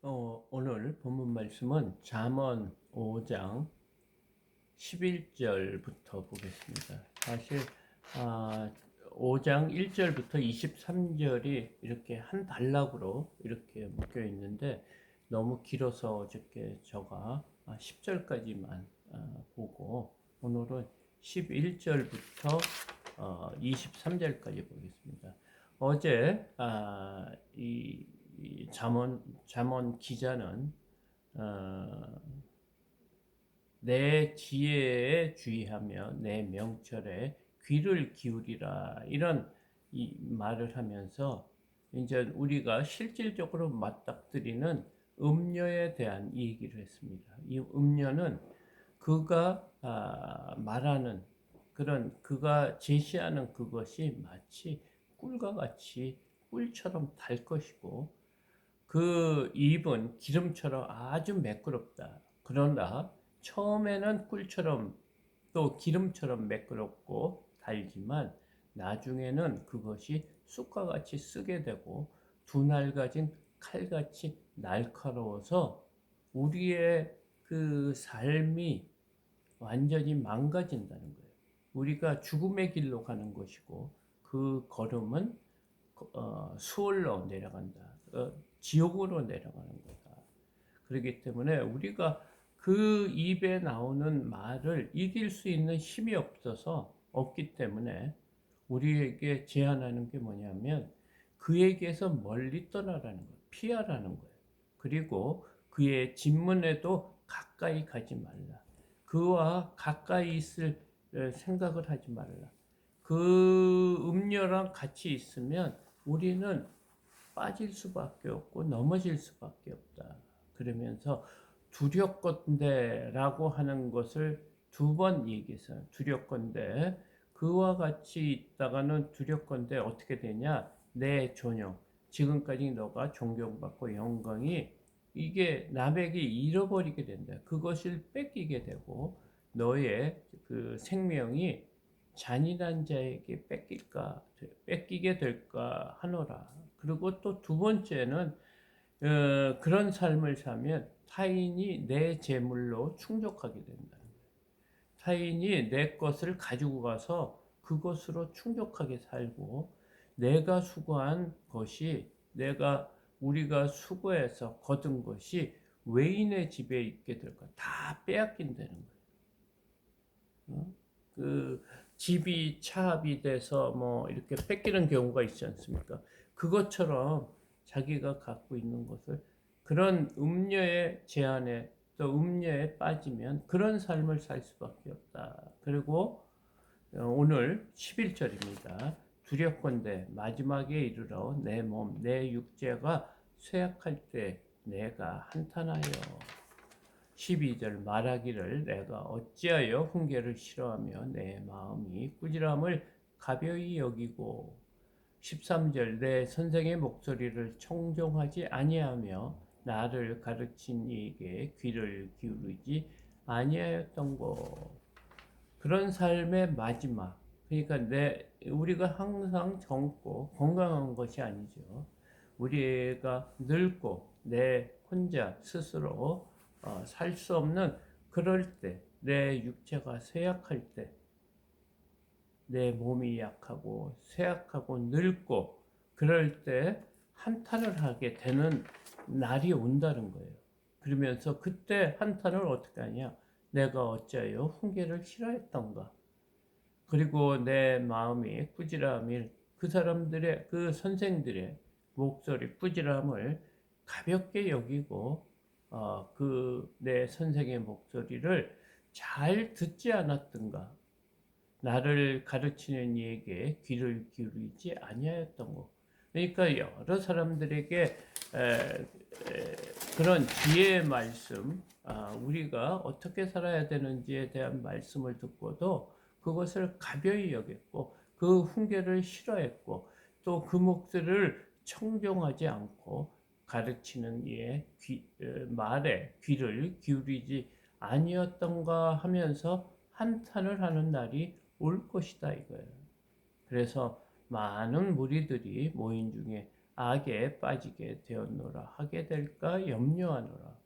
어, 오늘 본문 말씀은 잠언 5장 11절부터 보겠습니다. 사실 아, 5장 1절부터 23절이 이렇게 한 단락으로 이렇게 묶여 있는데 너무 길어서 어저께 제가 10절까지만 아, 보고 오늘은 11절부터 23절까지 보겠습니다. 어제 아, 이, 이 잠언 잠언 기자는 어, 내 지혜에 주의하며 내 명철에 귀를 기울이라 이런 이 말을 하면서 이제 우리가 실질적으로 맞닥뜨리는 음녀에 대한 얘기를 했습니다. 이 음녀는 그가 아, 말하는 그런 그가 제시하는 그것이 마치 꿀과 같이 꿀처럼 달 것이고 그 입은 기름처럼 아주 매끄럽다. 그러나 처음에는 꿀처럼 또 기름처럼 매끄럽고 달지만 나중에는 그것이 쑥과 같이 쓰게 되고 두날 가진 칼같이 날카로워서 우리의 그 삶이 완전히 망가진다는 거예요. 우리가 죽음의 길로 가는 것이고 그 걸음은 어, 수월로 내려간다. 어, 지옥으로 내려가는 거다. 그렇기 때문에 우리가 그 입에 나오는 말을 이길 수 있는 힘이 없어서 없기 때문에 우리에게 제안하는 게 뭐냐면 그에게서 멀리 떠나라는 거예요. 피하라는 거예요. 그리고 그의 진문에도 가까이 가지 말라. 그와 가까이 있을 생각을 하지 말라. 그 음료랑 같이 있으면 우리는 빠질 수밖에 없고 넘어질 수밖에 없다. 그러면서 두렵건대라고 하는 것을 두 번 얘기해서 두렵건대 그와 같이 있다가는 두렵건대 어떻게 되냐 내 존영 지금까지 너가 존경받고 영광이 이게 남에게 잃어버리게 된다. 그것을 뺏기게 되고 너의 그 생명이 잔인한 자에게 뺏길까 뺏기게 될까 하노라. 그리고 또 두 번째는 어, 그런 삶을 사면 타인이 내 재물로 충족하게 된다. 타인이 내 것을 가지고 가서 그것으로 충족하게 살고 내가 수고한 것이 내가 우리가 수고해서 거둔 것이 외인의 집에 있게 될까 다 빼앗긴다는 거예요. 어? 그 집이 차압이 돼서 뭐 이렇게 뺏기는 경우가 있지 않습니까? 그것처럼 자기가 갖고 있는 것을 그런 음녀의 제한에 또 음녀에 빠지면 그런 삶을 살 수밖에 없다. 그리고 어, 오늘 11절입니다. 두렵건대 마지막에 이르러 내 몸, 내 육체가 쇠약할 때 내가 한탄하여 12절 말하기를 내가 어찌하여 훈계를 싫어하며 내 마음이 꾸지람을 가벼이 여기고 13절 내 선생의 목소리를 청종하지 아니하며 나를 가르친 이에게 귀를 기울이지 아니하였던 것. 그런 삶의 마지막 그러니까 내 우리가 항상 젊고 건강한 것이 아니죠. 우리가 늙고 내 혼자 스스로 어, 살수 없는 그럴 때, 내 육체가 쇠약할 때, 내 몸이 약하고 쇠약하고 늙고 그럴 때 한탄을 하게 되는 날이 온다는 거예요. 그러면서 그때 한탄을 어떻게 하냐? 내가 어찌하여 훈계를 싫어했던가? 그리고 내 마음이 꾸지람이 그 사람들의 그 선생들의 목소리 꾸지람을 가볍게 여기고 어, 그 내 선생의 목소리를 잘 듣지 않았던가 나를 가르치는 이에게 귀를 기울이지 아니하였던 것. 그러니까 여러 사람들에게 에, 에, 그런 지혜의 말씀, 아, 우리가 어떻게 살아야 되는지에 대한 말씀을 듣고도 그것을 가벼이 여겼고 그 훈계를 싫어했고 또 그 목소리를 청정하지 않고 가르치는 이의 귀, 말에 귀를 기울이지 아니었던가 하면서 한탄을 하는 날이 올 것이다 이거예요. 그래서 많은 무리들이 모인 중에 악에 빠지게 되었노라 하게 될까 염려하노라.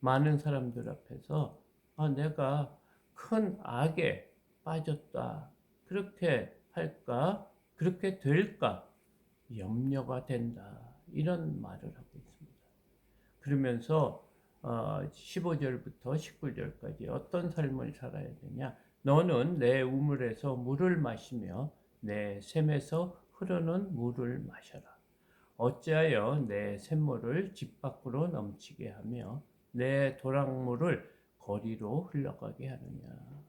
많은 사람들 앞에서 아, 내가 큰 악에 빠졌다. 그렇게 할까? 그렇게 될까? 염려가 된다. 이런 말을 하고 있습니다. 그러면서 어, 15절부터 19절까지 어떤 삶을 살아야 되냐? 너는 내 우물에서 물을 마시며 내 샘에서 흐르는 물을 마셔라. 어찌하여 내 샘물을 집 밖으로 넘치게 하며 내 도랑물을 거리로 흘러가게 하느냐.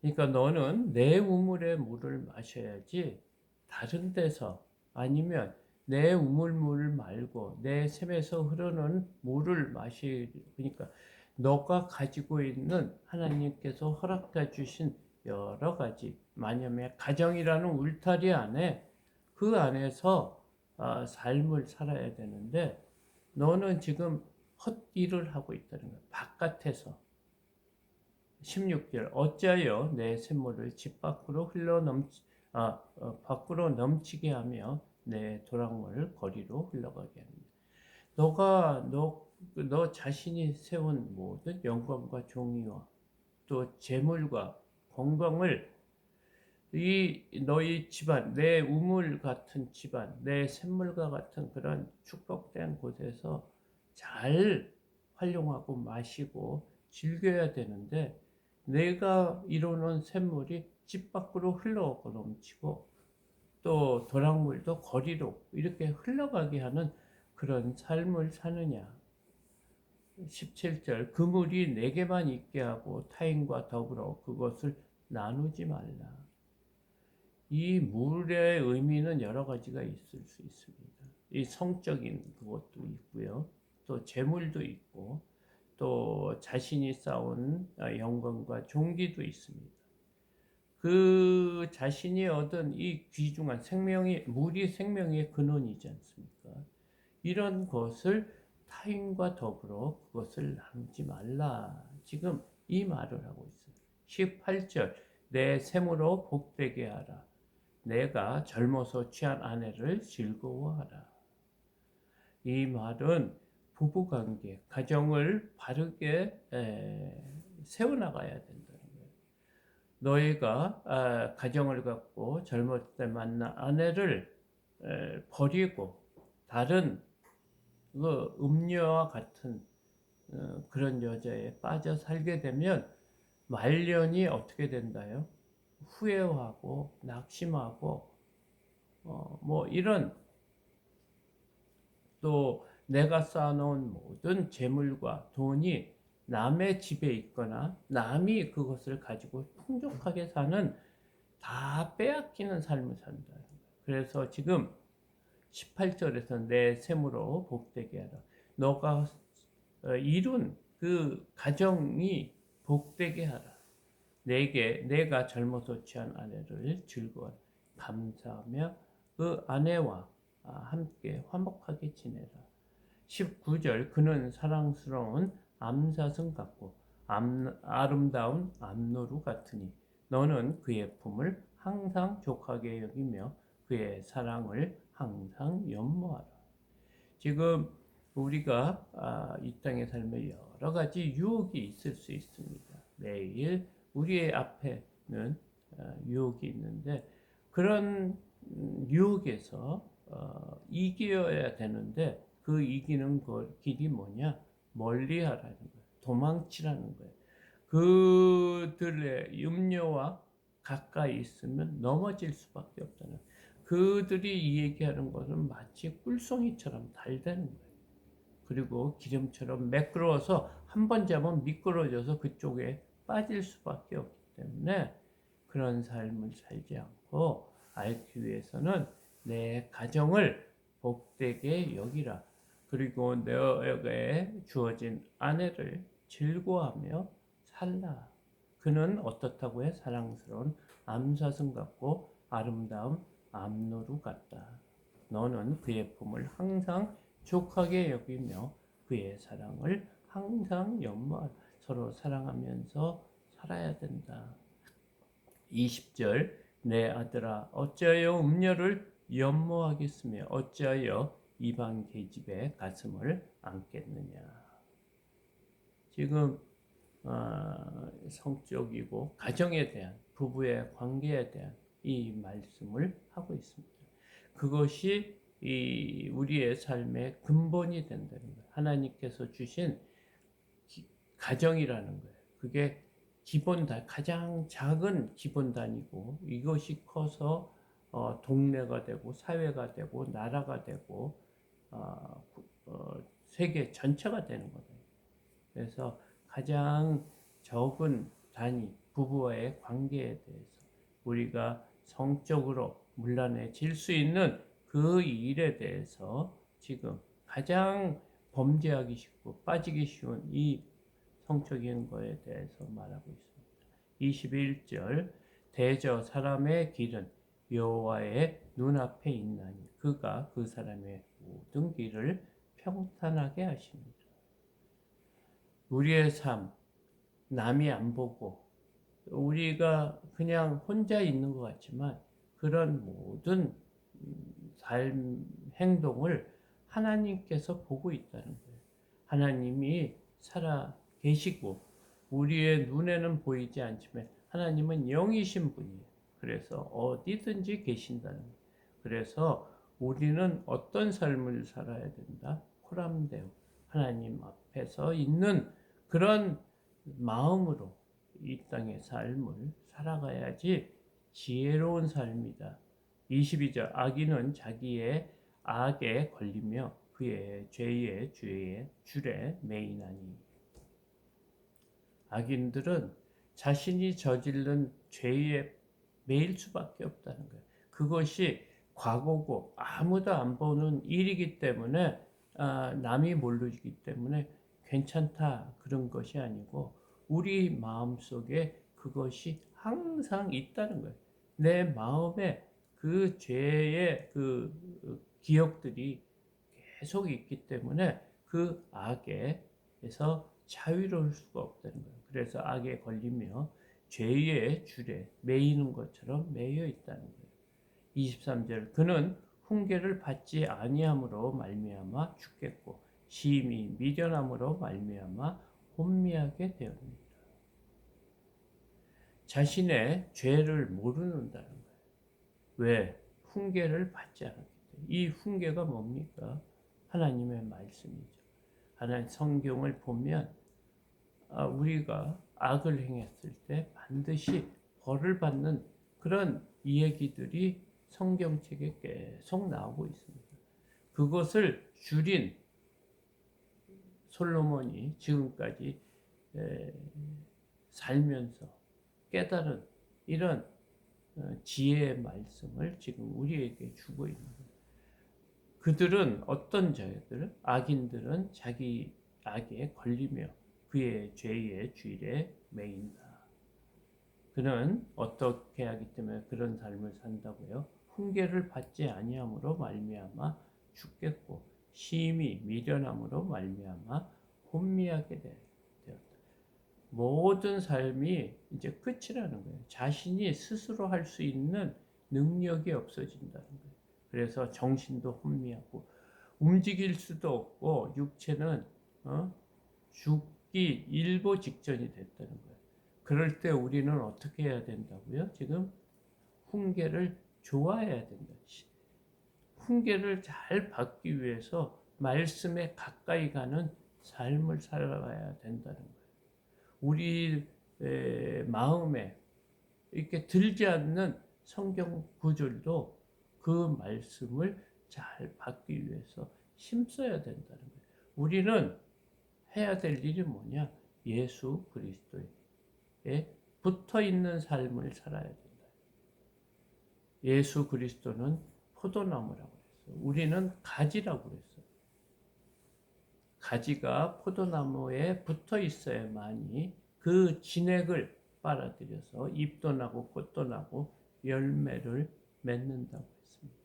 그러니까 너는 내 우물의 물을 마셔야지 다른 데서 아니면 내 우물물 말고 내 샘에서 흐르는 물을 마시 그러니까 너가 가지고 있는 하나님께서 허락해 주신 여러 가지 만약에 가정이라는 울타리 안에 그 안에서 아, 삶을 살아야 되는데 너는 지금 헛일을 하고 있다는 거야. 바깥에서 16절 어찌하여 내 샘물을 집 밖으로 흘러 넘치 아 어, 밖으로 넘치게 하며 내 도랑물을 거리로 흘러가게 합니다. 너가 너, 너 자신이 세운 모든 영광과 종이와 또 재물과 건강을 이 너희 집안, 내 우물 같은 집안, 내 샘물과 같은 그런 축복된 곳에서 잘 활용하고 마시고 즐겨야 되는데 내가 이루는 샘물이 집 밖으로 흘러오고 넘치고 또 도랑물도 거리로 이렇게 흘러가게 하는 그런 삶을 사느냐. 17절 그 물이 내게만 있게 하고 타인과 더불어 그것을 나누지 말라. 이 물의 의미는 여러 가지가 있을 수 있습니다. 이 성적인 그것도 있고요. 또 재물도 있고 또 자신이 쌓은 영광과 종기도 있습니다. 그 자신이 얻은 이 귀중한 생명이 물이 생명의 근원이지 않습니까? 이런 것을 타인과 더불어 그것을 나누지 말라. 지금 이 말을 하고 있어요. 18절 내 샘으로 복되게 하라. 내가 젊어서 취한 아내를 즐거워하라. 이 말은 부부관계, 가정을 바르게 세워나가야 거예요. 너희가 아, 가정을 갖고 젊을 때 만난 아내를 버리고 다른 그 음녀와 같은 어, 그런 여자에 빠져 살게 되면 말년이 어떻게 된다요? 후회하고 낙심하고 어, 뭐 이런 또 내가 쌓아놓은 모든 재물과 돈이 남의 집에 있거나 남이 그것을 가지고 풍족하게 사는 다 빼앗기는 삶을 산다. 그래서 지금 18절에서 내 샘으로 복되게 하라. 너가 어, 이룬 그 가정이 복되게 하라. 내게 내가 젊어서 취한 아내를 즐거워 감사하며 그 아내와 함께 화목하게 지내라. 19절 그는 사랑스러운 암사슴 같고 암, 아름다운 암노루 같으니 너는 그의 품을 항상 족하게 여기며 그의 사랑을 항상 연모하라. 지금 우리가 아, 이 땅에 살면 여러 가지 유혹이 있을 수 있습니다. 매일 우리의 앞에는 아, 유혹이 있는데 그런 음, 유혹에서 어, 이겨야 되는데 그 이기는 것, 길이 뭐냐? 멀리 하라는 거예요. 도망치라는 거예요. 그들의 음료와 가까이 있으면 넘어질 수밖에 없다는 거예요. 그들이 이 얘기하는 것은 마치 꿀송이처럼 달다는 거예요. 그리고 기름처럼 매끄러워서 한 번 잡으면 미끄러져서 그쪽에 빠질 수밖에 없기 때문에 그런 삶을 살지 않고 앓기 위해서는 내 가정을 복되게 여기라. 그리고 너에게 주어진 아내를 즐거워하며 살라. 그는 어떻다고 해? 사랑스러운 암사슴 같고 아름다운 암노루 같다. 너는 그의 품을 항상 족하게 여기며 그의 사랑을 항상 연모하라. 서로 사랑하면서 살아야 된다. 20절 내 아들아 어찌하여 음녀를 연모하겠으며 어찌하여 이방 계집의 가슴을 안겠느냐. 지금 어, 성적이고 가정에 대한 부부의 관계에 대한 이 말씀을 하고 있습니다. 그것이 이 우리의 삶의 근본이 된다는 거예요. 하나님께서 주신 기- 가정이라는 거예요. 그게 기본 단 가장 작은 기본 단위고 이것이 커서 어, 동네가 되고 사회가 되고 나라가 되고 세계 전체가 되는 거예요. 그래서 가장 적은 단위 부부와의 관계에 대해서 우리가 성적으로 문란해질 수 있는 그 일에 대해서 지금 가장 범죄하기 쉽고 빠지기 쉬운 이 성적인 거에 대해서 말하고 있습니다. 21절 대저 사람의 길은 여호와의 눈앞에 있나니 그가 그 사람의 모든 길을 평탄하게 하십니다. 우리의 삶 남이 안 보고 우리가 그냥 혼자 있는 것 같지만 그런 모든 음, 삶 행동을 하나님께서 보고 있다는 거예요. 하나님이 살아 계시고 우리의 눈에는 보이지 않지만 하나님은 영이신 분이에요. 그래서 어디든지 계신다는 거예요. 그래서 우리는 어떤 삶을 살아야 된다? 코람데오 하나님 앞에서 있는 그런 마음으로 이 땅의 삶을 살아가야지 지혜로운 삶이다. 22절 악인은 자기의 악에 걸리며 그의 죄의 죄의 줄에 매이나니 악인들은 자신이 저지른 죄에 매일 수밖에 없다는 거예요. 그것이 과거고 아무도 안 보는 일이기 때문에 아, 남이 모르기 때문에 괜찮다 그런 것이 아니고 우리 마음 속에 그것이 항상 있다는 거예요. 내 마음에 그 죄의 그 기억들이 계속 있기 때문에 그 악에서 자유로울 수가 없다는 거예요. 그래서 악에 걸리며 죄의 줄에 매이는 것처럼 매여 있다는 거예요. 23절 그는 훈계를 받지 아니함으로 말미암아 죽겠고 심히 미련함으로 말미암아 혼미하게 되었습니다. 자신의 죄를 모르는다는 거예요. 왜? 훈계를 받지 않았기 때문에. 이 훈계가 뭡니까? 하나님의 말씀이죠. 하나님 성경을 보면 아, 우리가 악을 행했을 때 반드시 벌을 받는 그런 이야기들이 성경책에 계속 나오고 있습니다. 그것을 줄인 솔로몬이 지금까지 살면서 깨달은 이런 어, 지혜의 말씀을 지금 우리에게 주고 있는 거예요. 그들은 어떤 자들, 악인들은 자기 악에 걸리며 그의 죄의 주일에 매인다. 그는 어떻게 하기 때문에 그런 삶을 산다고요? 훈계를 받지 아니함으로 말미암아 죽겠고 심히 미련함으로 말미암아 혼미하게 되었다. 모든 삶이 이제 끝이라는 거예요. 자신이 스스로 할 수 있는 능력이 없어진다는 거예요. 그래서 정신도 혼미하고 움직일 수도 없고 육체는 어? 죽기 일보 직전이 됐다는 거예요. 그럴 때 우리는 어떻게 해야 된다고요? 지금 훈계를 좋아해야 된다. 훈계를 잘 받기 위해서 말씀에 가까이 가는 삶을 살아가야 된다는 거예요. 우리 마음에 이렇게 들지 않는 성경 구절도 그 말씀을 잘 받기 위해서 힘써야 된다는 거예요. 우리는 해야 될 일이 뭐냐? 예수 그리스도에 붙어 있는 삶을 살아야 된다. 예수 그리스도는 포도나무라고 했어요. 우리는 가지라고 했어요. 가지가 포도나무에 붙어 있어야만이 그 진액을 빨아들여서 잎도 나고 꽃도 나고 열매를 맺는다고 했습니다.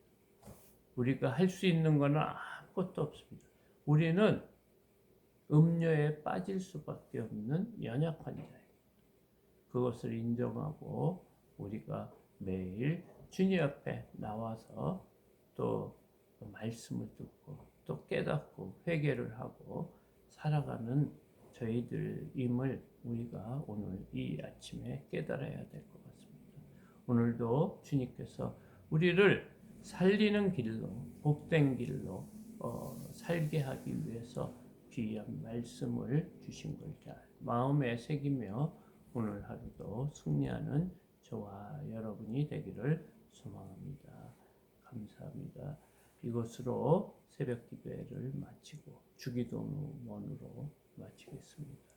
우리가 할 수 있는 것은 아무것도 없습니다. 우리는 음료에 빠질 수밖에 없는 연약한 자예요. 그것을 인정하고 우리가 매일 주님 앞에 나와서 또 말씀을 듣고 또 깨닫고 회개를 하고 살아가는 저희들임을 우리가 오늘 이 아침에 깨달아야 될 것 같습니다. 오늘도 주님께서 우리를 살리는 길로 복된 길로 어, 살게 하기 위해서 귀한 말씀을 주신 걸 잘 마음에 새기며 오늘 하루도 승리하는 저와 여러분이 되기를 소망합니다. 감사합니다. 이것으로 새벽 기도회를 마치고 주기도문으로 마치겠습니다.